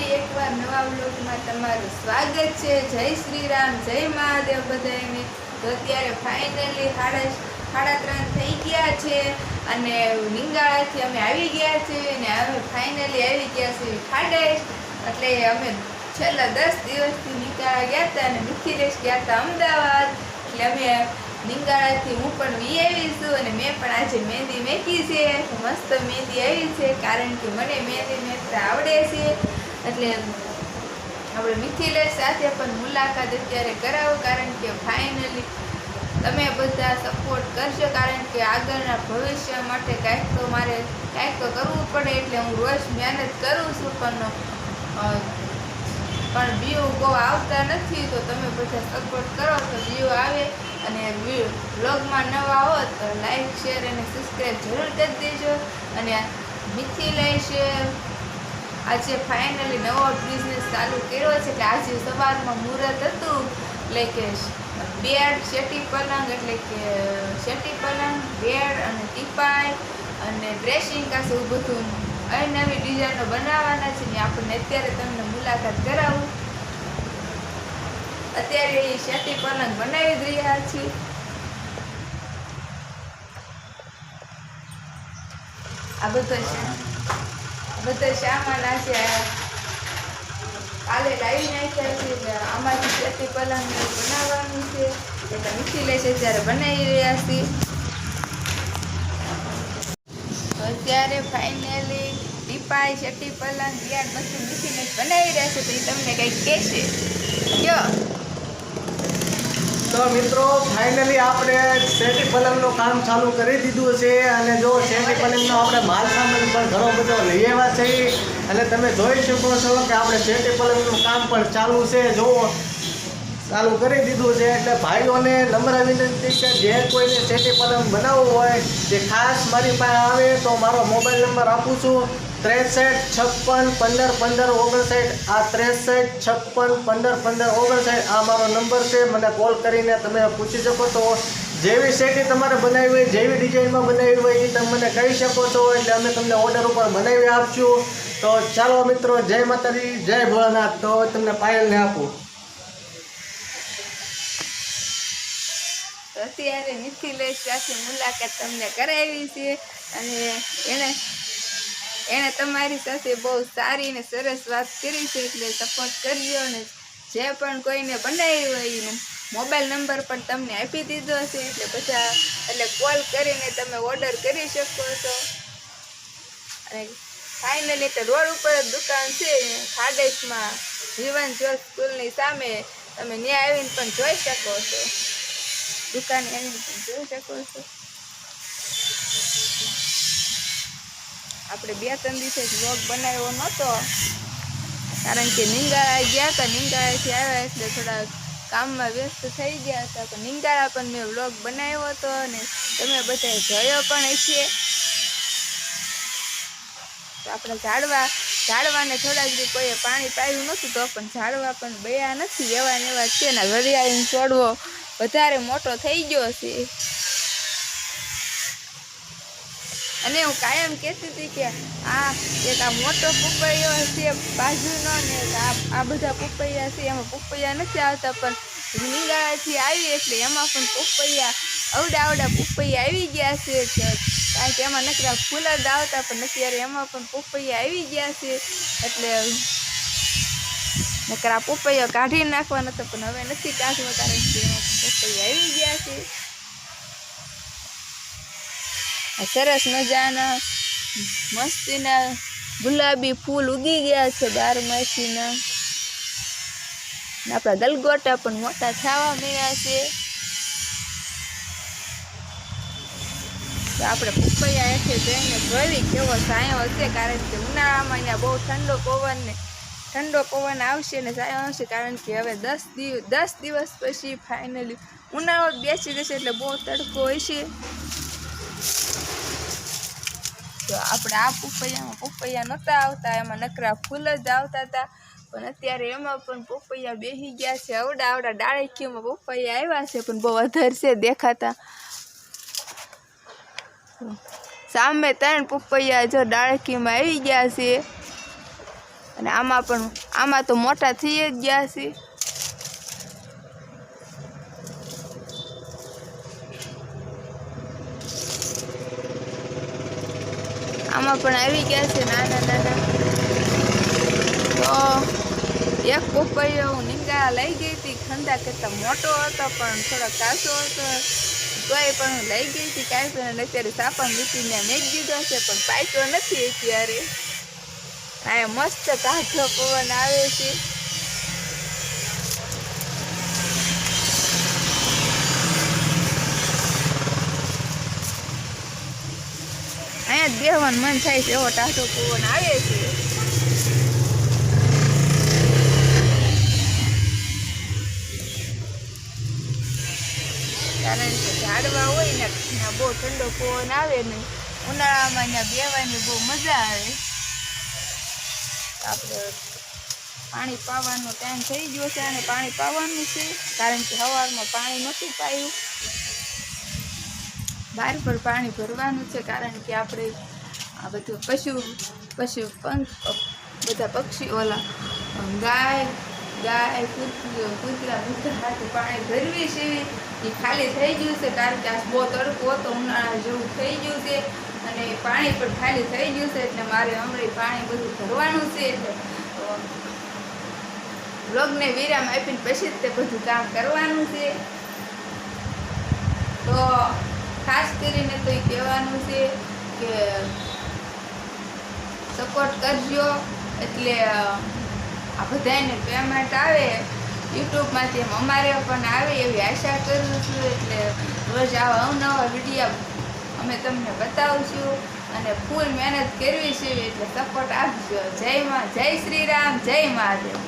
ફરી એકવાર નવા બ્લોગમાં તમારું સ્વાગત છે. જય શ્રી રામ, જય મહાદેવ બધાને તો અત્યારે ફાઇનલી સાડા સાડા ત્રણ થઈ ગયા છે અને નિંગાળાથી અમે આવી ગયા છે અને અમે ફાઇનલી આવી ગયા છે ખાડેશ એટલે અમે છેલ્લા દસ દિવસથી નિંગાળા ગયા હતા અને મિથિલેશ ગયા હતા અમદાવાદ. એટલે અમે નિંગાળાથી હું પણ વી આવી છું અને મેં પણ આજે મહેંદી મેકી છે. મસ્ત મહેંદી આવી છે કારણ કે મને મહેંદી મેકતા આવડે છે. એટલે આપણે મિથિલેશ સાથે પણ મુલાકાત અત્યારે કરાવો, કારણ કે ફાઇનલી તમે બધા સપોર્ટ કરશો, કારણ કે આગળના ભવિષ્ય માટે કાંઈક તો મારે કાંઈક તો કરવું પડે, એટલે હું રોજ મહેનત કરું છું, પણ પણ વ્યૂ બહુ આવતા નથી, તો તમે બધા સપોર્ટ કરો, તો વ્યૂ આવે અને બ્લોગમાં નવા હો, તો લાઈક શેર અને સબસ્ક્રાઈબ જરૂર કરી દેજો. અને મિથિલેશ આજે ફાઇનલી નવો બિઝનેસ ચાલુ કર્યો છે એટલે આજે સવારમાં મુહૂર્ત હતું. એટલે કે બેડ શેટી પલંગ, એટલે કે શેટી પલંગ બેડ અને ટીપાઈ અને ડ્રેસિંગ કાશે ઊભું બધું. અહીં નવી ડિઝાઇનો બનાવવાના છે ને આપણને અત્યારે તમને મુલાકાત કરાવું. અત્યારે એ શેટી પલંગ બનાવી જ રહ્યા છીએ. આ બધું આ બધો સામાન નાખ્યા કાલે લાવી નાખ્યા છે, એટલે આમાંથી શેતી પલંગ બનાવવાનું છે. એટલે મીઠી લેશે ત્યારે બનાવી રહ્યા છીએ. અત્યારે ફાઇનલી ટીપાઈ શેટી પલંગ યાર બધું મીઠીને બનાવી રહ્યા છે, તો એ તમને કંઈક કહેશે. કયો તો મિત્રો ફાઇનલી આપણે શેટી પલંગનું કામ ચાલુ કરી દીધું છે અને જો શેટી પલંગનો આપણે માલ સામાન પણ ઘણો બધો લઈ આવ્યા છે. અને તમે જોઈ શકો છો કે આપણે શેટી પલંગનું કામ પણ ચાલુ છે. જો ચાલુ કરી દીધું છે એટલે ભાઈઓને નમ્ર વિનંતી છે, જે કોઈને શેટી પલંગ બનાવવું હોય તે ખાસ મારી પાસે આવે તો મારો મોબાઈલ નંબર આપું છું. ત્રેસઠ છપ્પન પંદર પંદર ઓગણસાઠ, આ ત્રેસઠ છપ્પન પંદર પંદર ઓગણસાઠ આ મારો નંબર છે. મને કોલ કરીને તમે પૂછી શકો છો. જેવી શેટી તમારે બનાવી હોય, જેવી ડિઝાઇનમાં બનાવી હોય, એ તમે મને કહી શકો છો એટલે અમે તમને ઓર્ડર ઉપર બનાવી આપશું. તો ચાલો મિત્રો, જય માતાજી, જય ભોળાનાથ. તો તમને પાયલને આપું. તો અત્યારે મિથિલેશ સાથે મુલાકાત તમને કરાવી છે અને એણે એણે તમારી સાથે બહુ સારી ને સરસ વાત કરી છે એટલે સપોર્ટ કરજો અને જે પણ કોઈને બનાવી હોય એનો મોબાઈલ નંબર પણ તમને આપી દીધો છે એટલે બધા, એટલે કોલ કરીને તમે ઓર્ડર કરી શકો છો. અને ફાઇનલી તો રોડ ઉપર જ દુકાન છે. ખાડેશમાં જીવન જ્યોત સ્કૂલની સામે તમે ત્યાં આવીને પણ જોઈ શકો છો. દુકાને એની જોઈ શકો છો. આપણે બે ત્રણ દિવસે વ્લોગ બનાવ્યો નહોતો કારણ કે નિંગાળા ગયા હતા. નિંગાળાથી આવ્યા એટલે થોડા કામમાં વ્યસ્ત થઈ ગયા હતા. તો નિંગાળા પણ મેં વ્લોગ બનાવ્યો હતો અને તમે બધાએ જોયો પણ છે તો આપણે ઝાડવા ઝાડવાને થોડાક દી કોઈએ પાણી પાયું નહોતું તો પણ ઝાડવા પણ બયા નથી. એવા ને એવા છે ને ઘડિયાળીનો છોડવો વધારે મોટો થઈ ગયો છે. અને હું કાયમ કહેતી હતી કે આ એક આ મોટો પપૈયો છે બાજુનો ને આ બધા પપૈયા છે. એમાં પપૈયા નથી આવતા પણ રીંગાળાથી આવી એટલે એમાં પણ પપૈયા અવડા અવડા પપૈયા આવી ગયા છે. કારણ કે એમાં નકરા ફૂલ જ આવતા, પણ અત્યારે એમાં પણ પોપૈયા આવી ગયા છે. એટલે નકરા પોપૈયો કાઢી નાખવાનો હતો, પણ હવે નથી કાઢવો કારણ કે એમાં પોપૈયા આવી ગયા છે. સરસ મજાના, મસ્તીના ગુલાબી ફૂલ ઉગી ગયા છે બારમાસીના આપણા ગલગોટા પણ મોટા થવા મળ્યા છે. તો આપણે પપૈયા હેઠે જઈને જોઈ કેવો સાયો હશે, કારણ કે ઉનાળામાં અહીંયા બહુ ઠંડો પવન ને ઠંડો પવન આવશે ને સાયો હશે, કારણ કે હવે દસ દિવસ દસ દિવસ પછી ફાઇનલી ઉનાળો બેસી જશે એટલે બહુ તડકો હશે. તો આપણે આ પપૈયામાં પપૈયા નહોતા આવતા, એમાં નકરા ફૂલ જ આવતા હતા. પણ અત્યારે એમાં પણ પપૈયા બેસી ગયા છે અવડા અવડા ડાળખીઓમાં પપૈયા આવ્યા છે, પણ બહુ વધારે છે, દેખાતા. સામે ત્રણ પપૈયા જો ડાળખીમાં આવી ગયા છે. અને આમાં પણ, આમાં તો મોટા થઈ જ ગયા છે. આમાં પણ આવી ગયા છે નાના નાના. તો એક પપૈયો હું નીંગા લઈ ગઈ હતી. ખંડા કરતાં મોટો હતો પણ થોડો કાચો હતો. તોય પણ હું લઈ ગઈ હતી કાંઈ પણ અત્યારે સાપણ મીઠીને મેં દીધો છે, પણ પાક્યો નથી અત્યારે. આ મસ્ત તાજો પવન આવે છે. અહીંયા બેહવાનું મન થાય છે, એવો ટાઢો પવન આવે છે કારણ કે ઝાડવા હોય ને, ત્યાં બહુ ઠંડો પવન આવે ને, ઉનાળામાં ત્યાં બેવાની બહુ મજા આવે. આપણે પાણી પાવાનો ટાઈમ થઈ ગયો છે અને પાણી પાવાનું છે, કારણ કે સવારમાં પાણી નથી પાયું. બહાર પર પાણી ભરવાનું છે, કારણ કે આપણે આ બધું પશુ પશુ પંખ, બધા પક્ષી ઓલા ગાય ગાય કૂતરા બધા હાથે પાણી ભરવી છે. એ ખાલી થઈ ગયું છે, કારણ કે આ બહુ તડકો હતો, ઉનાળા જેવું થઈ ગયું છે. અને પાણી પણ ખાલી થઈ ગયું છે, એટલે મારે હમણાં પાણી બધું ભરવાનું છે. એટલે બ્લોગને વિરામ આપીને પછી જ તે બધું કામ કરવાનું છે. તો, ખાસ કરીને તો એ કહેવાનું છે કે, સપોર્ટ કરજો. એટલે આ બધાને પેમેન્ટ આવે. યુટ્યુબમાંથી એમ અમારે પણ આવે એવી આશા કરું છું. એટલે રોજ આવા અવનવા વીડિયો અમે તમને બતાવશું અને ફૂલ મહેનત કરવી છે. એટલે સપોર્ટ આપજો. જય માં, જય શ્રી રામ, જય મહાદેવ.